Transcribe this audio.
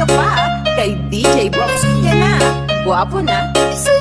ka pa kay DJ Brox ka na. Guwapo na, isa